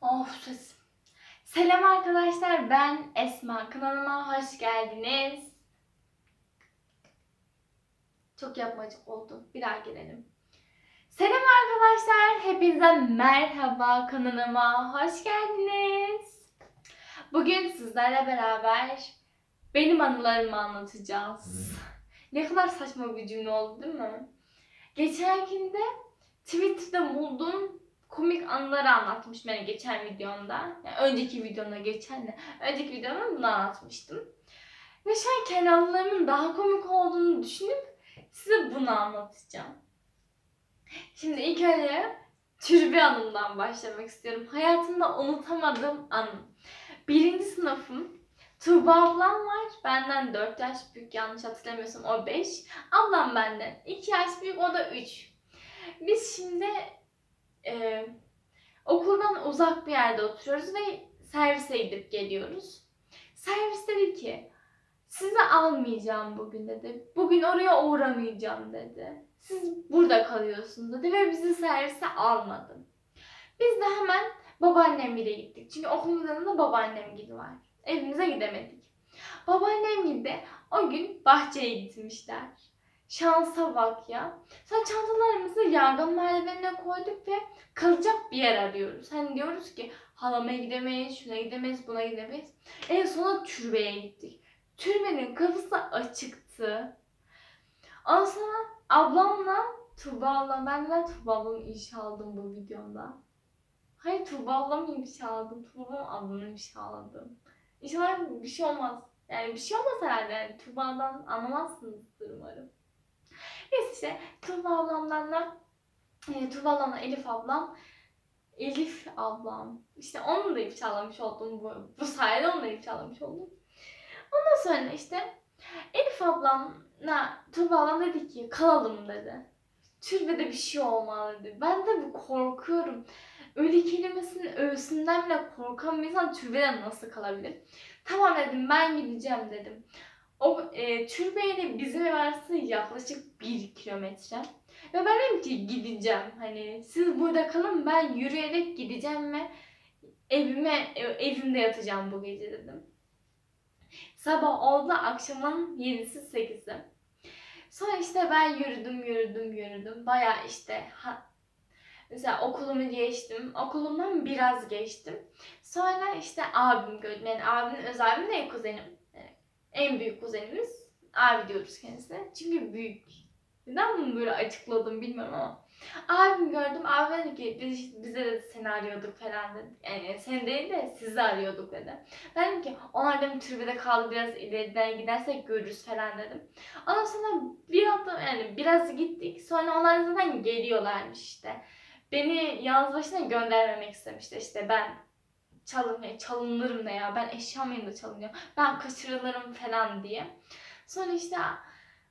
Of ses. Selam arkadaşlar ben Esma. Kanalıma hoş geldiniz. Çok yapmacık oldu. Bir daha gelelim. Selam arkadaşlar. Hepinize merhaba. Kanalıma hoş geldiniz. Bugün sizlerle beraber benim anılarımı anlatacağız. Ne kadar saçma bir cümle oldu değil mi? Geçen günde Twitter'da bulduğum komik anıları anlatmıştım yani geçen videomda. Yani önceki videomda geçen de. Önceki videomda bunu anlatmıştım. Ve şu an kendi daha komik olduğunu düşünüp size bunu anlatacağım. Şimdi ilk önce türbe anımdan başlamak istiyorum. Hayatımda unutamadığım anım. Birinci sınıfım. Tuğba ablam var. Benden 4 yaş büyük yanlış hatırlamıyorsam o 5. Ablam benden 2 yaş büyük o da 3. Biz şimdi e, okuldan uzak bir yerde oturuyoruz ve servise gidip geliyoruz. Servis dedi ki sizi almayacağım bugün dedi. Bugün oraya uğramayacağım dedi. Siz burada kalıyorsunuz dedi ve bizi servise almadı. Biz de hemen babaannemgile gittik. Çünkü okulun yanında babaannem gibi var. Evimize gidemedik. Babaannem gibi o gün bahçeye gitmişler. Şansa bak ya. Sonra çantalarımızı yardım merdivenine koyduk ve kalacak bir yer arıyoruz. Hani diyoruz ki halama gidemeyiz, şuna gidemeyiz, buna gidemeyiz. En sona türbeye gittik. Türbenin kapısı açıktı. Ondan sonra ablamla Tuğba ablam, ben de Tuğba ablamın işi aldım bu videomda. Hayır Tuğba ablamın işi aldım, Tuğba ablamın işi aldım. İnşallah bir şey olmaz. Yani bir şey olmaz herhalde. Yani Tuğba'dan anlamazsınızdır umarım. Neyse işte Tuğba ablamdan da e, Tuğba ablamla Elif ablam Elif ablam. İşte onu da ifşalamış oldum bu, bu sayede onu da ifşalamış oldum. Ondan sonra işte Elif ablamla Tuğba ablam dedi ki kalalım dedi. Türbede bir şey olmalı dedi. Ben de bir korkuyorum. Ölü kelimesinin öğüsünden bile korkan bir insan türbede nasıl kalabilir? Tamam dedim ben gideceğim dedim. O e, türbeyle bizim ev arası yaklaşık bir kilometre. Ve ben dedim ki gideceğim. Hani siz burada kalın ben yürüyerek gideceğim ve evime e, evimde yatacağım bu gece dedim. Sabah oldu akşamın 7'si 8'i. Sonra işte ben yürüdüm yürüdüm yürüdüm. Baya işte ha, mesela okulumu geçtim. Okulumdan biraz geçtim. Sonra işte abim gördüm. Yani abimin öz abim de kuzenim. En büyük kuzenimiz. Abi diyoruz kendisine. Çünkü büyük. Neden bunu böyle açıkladım bilmiyorum ama. Abim gördüm. Abi dedi ki biz, bize de seni arıyorduk falan dedi. Yani seni değil de sizi arıyorduk dedi. Ben dedim ki onlar dedim türbede kaldı biraz ileriden gidersek görürüz falan dedim. Ondan sonra bir hafta yani biraz gittik. Sonra onlar zaten geliyorlarmış işte. Beni yalnız başına göndermemek istemişti. İşte ben çalın, çalınırım ne ya ben eşya mıyım da çalınıyor. Ben kaçırılırım falan diye. Sonra işte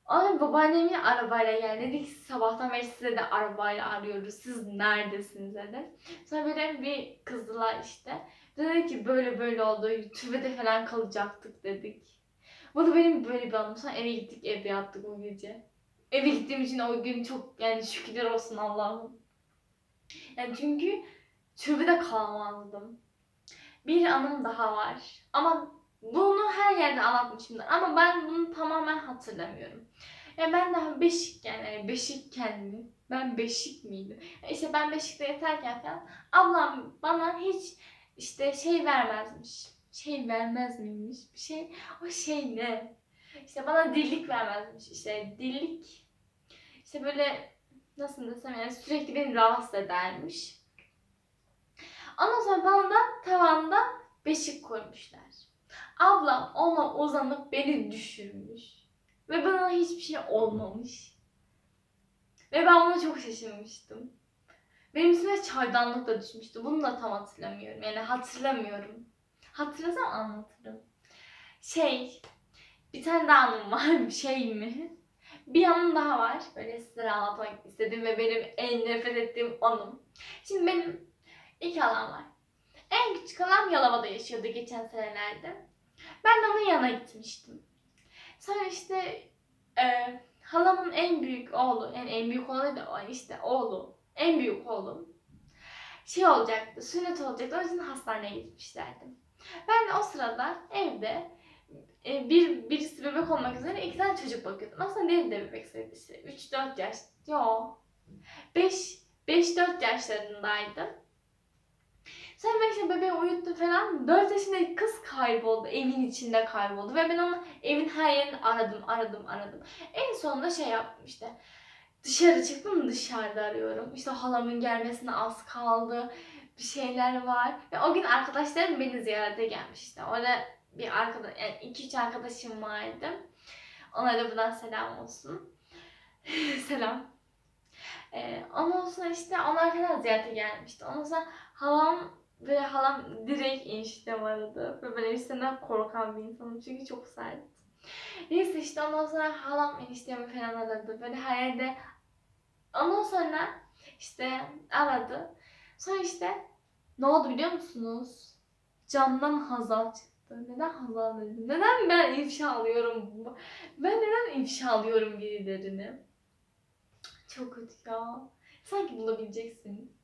Ay babaannemin arabayla geldi. Dedi ki sabahtan beri size de arabayla arıyoruz. Siz neredesiniz dedi. Sonra böyle bir kızdılar işte. Dedi ki böyle böyle oldu. Türbede falan kalacaktık dedik. Bu da benim böyle bir anım. Sonra eve gittik evde yattık o gece. Eve gittiğim için o gün çok yani şükürler olsun Allah'ım. Yani çünkü türbede kalmazdım. Bir anım daha var. Ama bunu her yerde anlatmışımdır. Ama ben bunu tamamen hatırlamıyorum. Yani ben daha beşikken, yani beşikken mi? Ben beşik miydim? İşte ben beşikte yatarken falan ablam bana hiç işte şey vermezmiş. Şey vermez miymiş? Bir şey. O şey ne? İşte bana dillik vermezmiş. İşte dillik işte böyle nasıl desem yani sürekli beni rahatsız edermiş. Ondan sonra bana da tavanda beşik koymuşlar. Ablam ona uzanıp beni düşürmüş. Ve bana hiçbir şey olmamış. Ve ben buna çok şaşırmıştım. Benim üstüme çaydanlık da düşmüştü. Bunu da tam hatırlamıyorum. Yani hatırlamıyorum. Hatırlasam anlatırım. Şey, bir tane daha anım var. Bir şey mi? Bir anım daha var. Böyle size anlatmak istedim ve benim en nefret ettiğim anım. Şimdi benim iki halam var. En küçük halam Yalova'da yaşıyordu geçen senelerde. Ben de onun yanına gitmiştim. Sonra işte e, halamın en büyük oğlu, yani en büyük oğlu da o işte oğlu, en büyük oğlum. şey olacaktı, sünnet olacaktı. O yüzden hastaneye gitmişlerdi. Ben de o sırada evde e, bir birisi bebek olmak üzere iki tane çocuk bakıyordum. Aslında değil de bebek sayısı işte. 3-4 yaş. Yo. 5 5-4 yaşlarındaydım. Sonra ben işte bebeği falan. 4 yaşındaki kız kayboldu. Evin içinde kayboldu. Ve ben onu evin her yerini aradım, aradım, aradım. En sonunda şey yaptım işte. Dışarı çıktım dışarıda arıyorum. İşte halamın gelmesine az kaldı. Bir şeyler var. Ve o gün arkadaşlarım beni ziyarete gelmiş işte. Orada bir arkadaş, yani iki üç arkadaşım vardı. Onlara da buradan selam olsun. selam. Ee, ondan sonra işte onlar falan ziyarete gelmişti. Ondan sonra halam ve halam direkt eniştem aradı. Ve ben eniştemden korkan bir insanım çünkü çok sert. Neyse işte ondan sonra halam eniştemi falan aradı. Böyle her yerde Ondan sonra işte aradı. Sonra işte ne oldu biliyor musunuz? Camdan Hazal çıktı. Neden Hazal dedim? Neden ben ifşa alıyorum? Ben neden ifşa alıyorum birilerini? Çok kötü ya. Sanki bulabileceksin.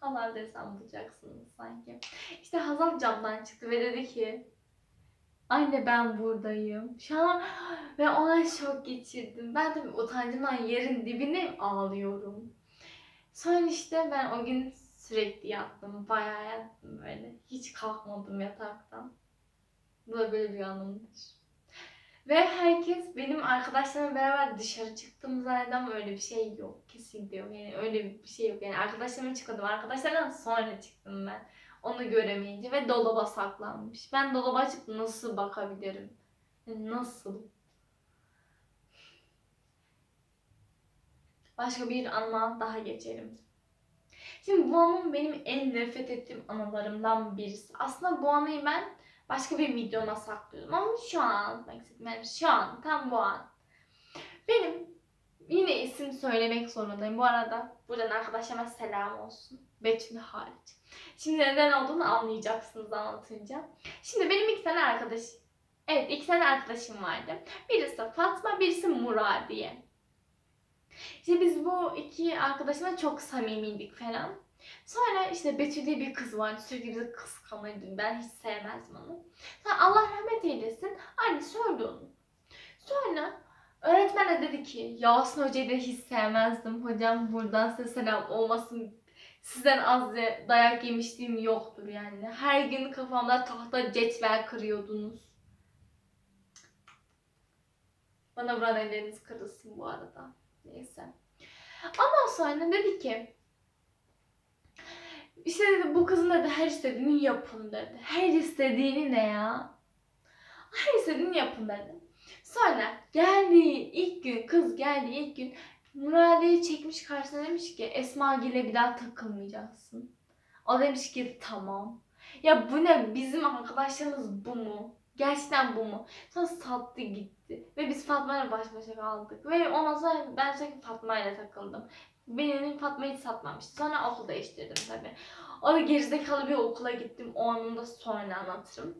Hazal desem bulacaksınız sanki. İşte Hazal camdan çıktı ve dedi ki Anne ben buradayım. Şu an ve ona şok geçirdim. Ben tabii utancımdan yerin dibine ağlıyorum. Sonra işte ben o gün sürekli yattım. Bayağı yattım böyle. Hiç kalkmadım yataktan. Bu da böyle bir anımdır. Ve herkes benim arkadaşlarımla beraber dışarı zannediyor ama öyle bir şey yok. Kesinlikle yok. Yani öyle bir şey yok. Yani arkadaşlarımla çıkmadım. Arkadaşlarımdan sonra çıktım ben. Onu göremeyince ve dolaba saklanmış. Ben dolaba açıp nasıl bakabilirim? Nasıl? Başka bir anıma daha geçelim. Şimdi bu anım benim en nefret ettiğim anılarımdan birisi. Aslında bu anıyı ben başka bir videoma saklıyordum ama şu an anlatmak istedim. Yani şu an, tam bu an. Benim yine isim söylemek zorundayım. Bu arada buradan arkadaşlarıma selam olsun. Betül hariç. Şimdi neden olduğunu anlayacaksınız anlatınca. Şimdi benim iki tane arkadaş, evet iki tane arkadaşım vardı. Birisi Fatma, birisi Muradiye. İşte biz bu iki arkadaşımla çok samimiydik falan. Sonra işte Betül diye bir kız vardı. Sürekli bizi kıskanırdı. Ben hiç sevmezdim onu. Sonra Allah rahmet eylesin. Anne söyledi onu. Sonra öğretmen de dedi ki Yasin Hoca'yı da hiç sevmezdim. Hocam buradan size selam olmasın sizden az da dayak yemişliğim yoktur yani. Her gün kafamda tahta cetvel kırıyordunuz. Bana buradan elleriniz kırılsın bu arada. Neyse. Ondan sonra dedi ki işte dedi bu kızın dedi her istediğini yapın dedi. Her istediğini ne ya? Her istediğini yapın dedi. Sonra geldiği ilk gün, kız geldiği ilk gün Murade'yi çekmiş karşısına demiş ki Esma Gil'e bir daha takılmayacaksın. O demiş ki tamam. Ya bu ne bizim arkadaşlarımız bu mu? Gerçekten bu mu? Sonra sattı gitti. Ve biz Fatma ile baş başa kaldık. Ve ondan sonra ben sürekli Fatma ile takıldım. Benim Fatma'yı satmamıştı. Sonra okul değiştirdim tabii. O da gerizekalı bir okula gittim. O anını da sonra anlatırım.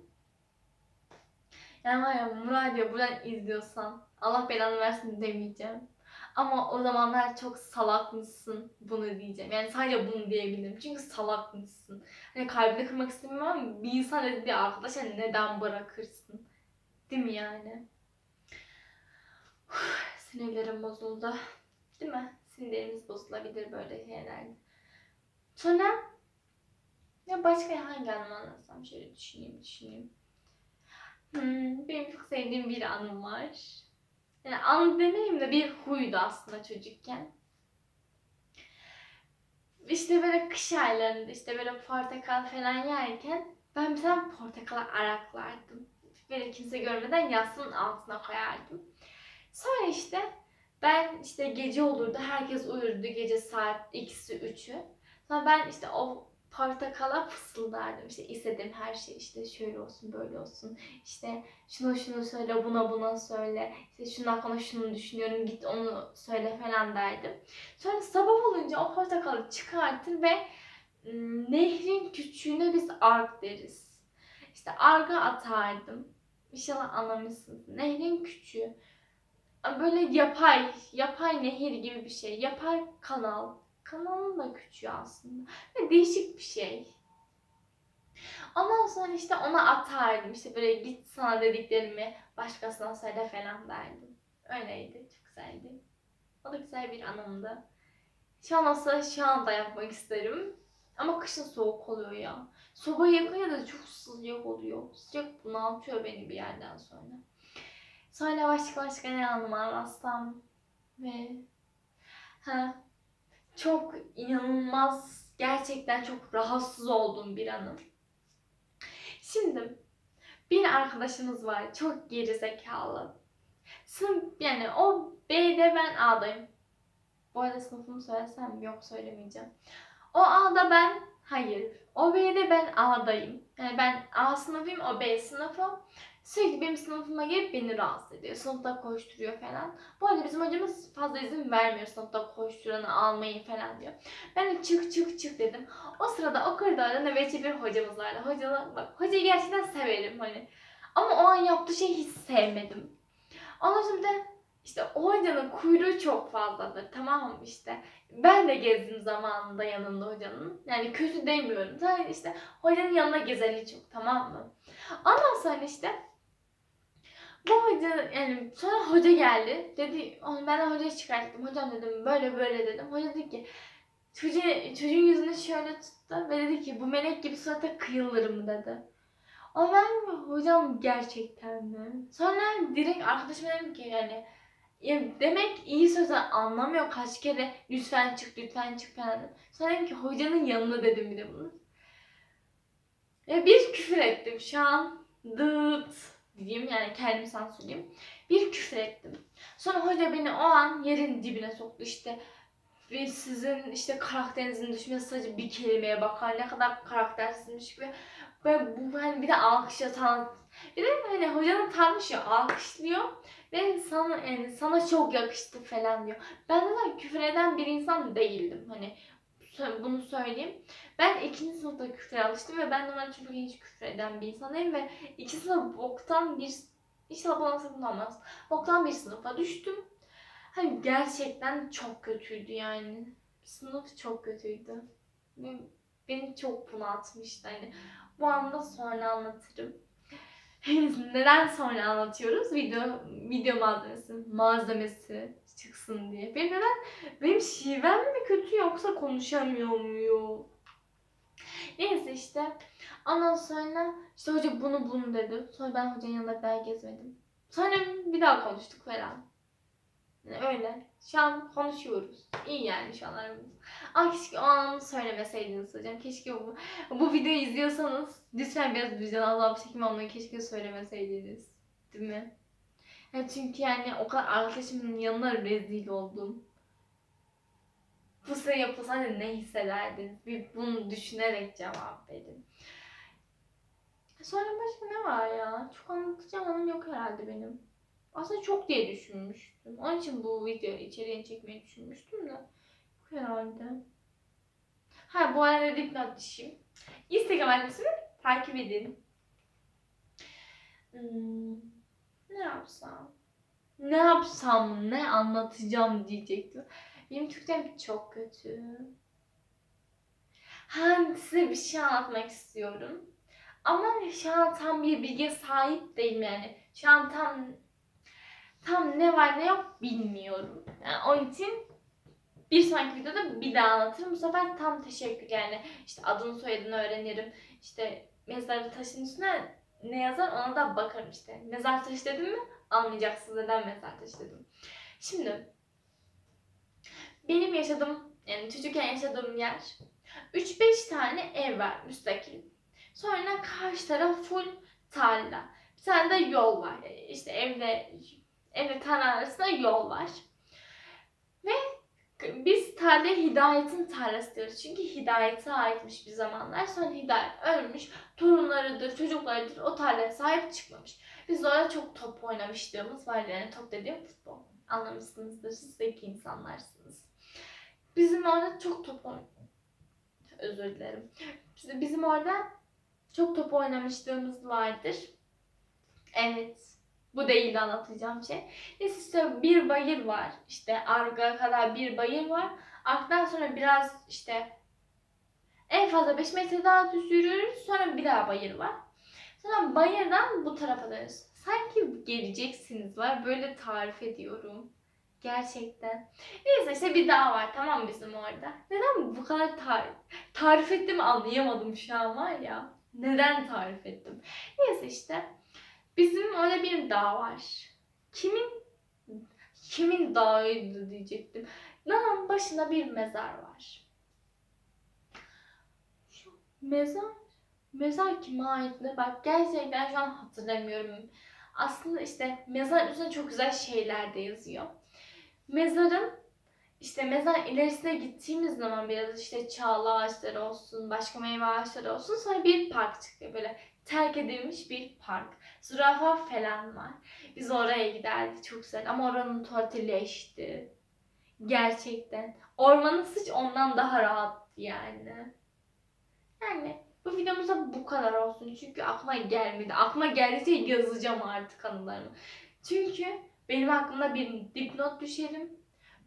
Yani var ya Muradiye buradan izliyorsan Allah belanı versin demeyeceğim. Ama o zamanlar çok salakmışsın bunu diyeceğim. Yani sadece bunu diyebilirim. Çünkü salakmışsın. Hani kalbini kırmak istemiyorum ama bir insan dediği arkadaşa neden bırakırsın? Değil mi yani? Uf, Sinirlerim bozuldu. Değil mi? Sinirlerimiz bozulabilir böyle şeylerde. Sonra ya başka hangi anımı anlatsam şöyle düşüneyim düşüneyim. Hmm, benim çok sevdiğim bir anım var. Yani an demeyeyim de bir huydu aslında çocukken. İşte böyle kış aylarında işte böyle portakal falan yerken ben bir tane portakal araklardım. Böyle kimse görmeden yastığın altına koyardım. Sonra işte ben işte gece olurdu. Herkes uyurdu gece saat 2'si 3'ü. Sonra ben işte o portakala fısıldardım. İşte istediğim her şey işte şöyle olsun böyle olsun. İşte şunu şunu söyle buna buna söyle. İşte şunun hakkında şunu düşünüyorum git onu söyle falan derdim. Sonra sabah olunca o portakalı çıkartır ve nehrin küçüğüne biz ark deriz. İşte arka atardım. İnşallah anlamışsınız. Nehrin küçüğü. Böyle yapay, yapay nehir gibi bir şey. Yapay kanal, kanalın da küçüğü aslında. Ve değişik bir şey. Ondan sonra işte ona atardım. İşte böyle git sana dediklerimi başkasına söyle falan derdim. Öyleydi. Çok güzeldi. O da güzel bir anımdı. Şu an olsa şu anda yapmak isterim. Ama kışın soğuk oluyor ya. Sobayı yakınca da çok sıcak oluyor. Sıcak bunaltıyor beni bir yerden sonra. Sonra başka başka ne anım anlatsam ve ha çok inanılmaz gerçekten çok rahatsız olduğum bir anım. Şimdi bir arkadaşımız var çok geri zekalı. Sınıf yani o B'de ben A'dayım. Bu arada sınıfımı söylesem yok söylemeyeceğim. O A'da ben hayır. O B'de ben A'dayım. Yani ben A sınıfıyım o B sınıfı. Sürekli benim sınıfıma gelip beni rahatsız ediyor. Sınıfta koşturuyor falan. Bu arada bizim hocamız fazla izin vermiyor sınıfta koşturanı almayın falan diyor. Ben de çık çık çık dedim. O sırada o koridorda nöbetçi bir hocamız vardı. Hocalı, bak hocayı gerçekten severim hani. Ama o an yaptığı şeyi hiç sevmedim. Ondan sonra bir de işte o hocanın kuyruğu çok fazladır tamam mı işte. Ben de gezdim zamanında yanında hocanın. Yani kötü demiyorum. Sadece işte hocanın yanına gezeni çok tamam mı? Ondan sonra işte bu hoca yani sonra hoca geldi. Dedi onu ben de hocaya çıkarttım. Hocam dedim böyle böyle dedim. Hoca dedi ki çocuğun, çocuğun yüzünü şöyle tuttu ve dedi ki bu melek gibi surata kıyılır mı dedi. Ama ben hocam gerçekten mi? Sonra direkt arkadaşıma dedim ki yani ya demek iyi sözü anlamıyor kaç kere lütfen çık lütfen çık falan. Sonra dedim ki hocanın yanına dedim bir de bunu. Ya bir küfür ettim şu an. Dıt diyeyim yani kendimi sansürleyeyim. Bir küfür ettim. Sonra hoca beni o an yerin dibine soktu işte. Ve sizin işte karakterinizin düşmesi sadece bir kelimeye bakar. Ne kadar karaktersizmiş gibi. Ve bu hani bir de alkışlatan. Bir de hani hocanın tanışıyor, alkışlıyor. Ve sana, yani sana çok yakıştı falan diyor. Ben zaten küfür eden bir insan değildim. Hani bunu söyleyeyim. Ben ikinci sınıfta küfre alıştım ve ben normal çocukken hiç küfür eden bir insan değilim ve iki sınıf boktan bir İnşallah bana olmaz. Boktan bir sınıfa düştüm. Hani gerçekten çok kötüydü yani. Sınıf çok kötüydü. Beni çok bunaltmıştı hani. Bu anda sonra anlatırım. Neden sonra anlatıyoruz? Video video malzemesi, malzemesi çıksın diye. Benim neden benim şivem mi kötü yoksa konuşamıyor muyum? Neyse işte. Ondan sonra işte hoca bunu bunu dedi. Sonra ben hocanın yanında daha gezmedim. Sonra bir daha konuştuk falan. Yani öyle. Şu an konuşuyoruz. İyi yani şu an aramız. Ama keşke o an söylemeseydiniz hocam. Keşke bu, bu videoyu izliyorsanız lütfen biraz vicdan bir şekilde onları keşke söylemeseydiniz. Değil mi? Yani çünkü yani o kadar arkadaşımın yanına rezil oldum. Bu size yapılsaydı ne hissederdiniz? Bir bunu düşünerek cevap verin. Sonra başka ne var ya? Çok anlatacağım anım yok herhalde benim. Aslında çok diye düşünmüştüm. Onun için bu video içeriğini çekmeyi düşünmüştüm de. Herhalde. Ha bu arada dipnot düşeyim. Instagram adresimi takip edin. Hmm, ne yapsam? Ne yapsam, ne anlatacağım diyecektim. Benim Türkçem çok kötü. Ha size bir şey anlatmak istiyorum. Ama şu an tam bir bilgiye sahip değilim yani. Şu an tam tam ne var ne yok bilmiyorum. Yani onun için bir sonraki videoda bir daha anlatırım. Bu sefer tam teşekkür yani işte adını soyadını öğrenirim. İşte mezar taşın üstüne ne yazar ona da bakarım işte. Mezar taşı dedim mi anlayacaksınız neden mezar taşı dedim. Şimdi benim yaşadığım yani çocukken yaşadığım yer 3-5 tane ev var müstakil. Sonra karşı taraf full tarla. Bir tane de yol var. İşte evle evle tarla arasında yol var. Biz tarlaya Hidayet'in tarlası diyoruz. Çünkü Hidayet'e aitmiş bir zamanlar. Sonra Hidayet ölmüş. Torunlarıdır, çocuklarıdır o tarlaya sahip çıkmamış. Biz orada çok top oynamışlığımız var. Yani top dediğim futbol. Anlamışsınızdır. Siz zeki insanlarsınız. Bizim orada çok top oyn- Özür dilerim. Biz- Bizim orada çok top oynamışlığımız vardır. Evet. Bu değil anlatacağım şey. Neyse işte bir bayır var. İşte arka kadar bir bayır var. Arkadan sonra biraz işte en fazla 5 metre daha düz yürüyoruz. Sonra bir daha bayır var. Sonra bayırdan bu tarafa dönüyoruz. Sanki geleceksiniz var. Böyle tarif ediyorum. Gerçekten. Neyse işte bir dağ var tamam bizim orada. Neden bu kadar tarif, tarif ettim anlayamadım şu an var ya. Neden tarif ettim? Neyse işte. Bizim orada bir dağ var. Kimin kimin dağıydı diyecektim. Dağın başında bir mezar var. Şu mezar mezar kime ait ne? Bak gerçekten şu an hatırlamıyorum. Aslında işte mezar üstünde çok güzel şeyler de yazıyor. Mezarın işte mezar ilerisine gittiğimiz zaman biraz işte çağla ağaçları olsun, başka meyve ağaçları olsun sonra bir park çıkıyor böyle terk edilmiş bir park. Zürafa falan var. Biz oraya giderdik çok güzel ama oranın tuvaleti. Gerçekten. Ormanın sıç ondan daha rahattı yani. Yani bu videomuzda bu kadar olsun. Çünkü aklıma gelmedi. Aklıma geldiyse yazacağım artık anılarımı. Çünkü benim aklımda bir dipnot düşerim.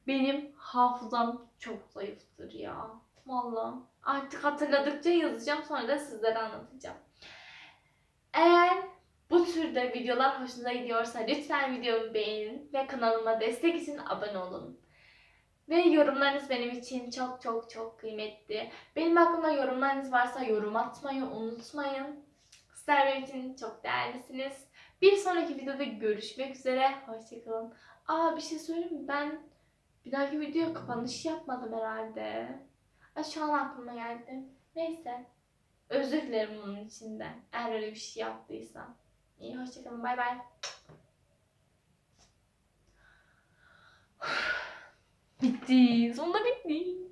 Benim hafızam çok zayıftır ya. Vallahi. Artık hatırladıkça yazacağım sonra da sizlere anlatacağım. Eğer bu türde videolar hoşunuza gidiyorsa lütfen videomu beğenin ve kanalıma destek için abone olun. Ve yorumlarınız benim için çok çok çok kıymetli. Benim aklımda yorumlarınız varsa yorum atmayı unutmayın. Sizler benim için çok değerlisiniz. Bir sonraki videoda görüşmek üzere. Hoşçakalın. Aa bir şey söyleyeyim mi? Ben bir dahaki videoya kapanış yapmadım herhalde. Aa, şu an aklıma geldi. Neyse. Özür dilerim bunun içinde. Eğer öyle bir şey yaptıysam. İyi hoşçakalın. Bay bay. Bitti. Sonunda bitti.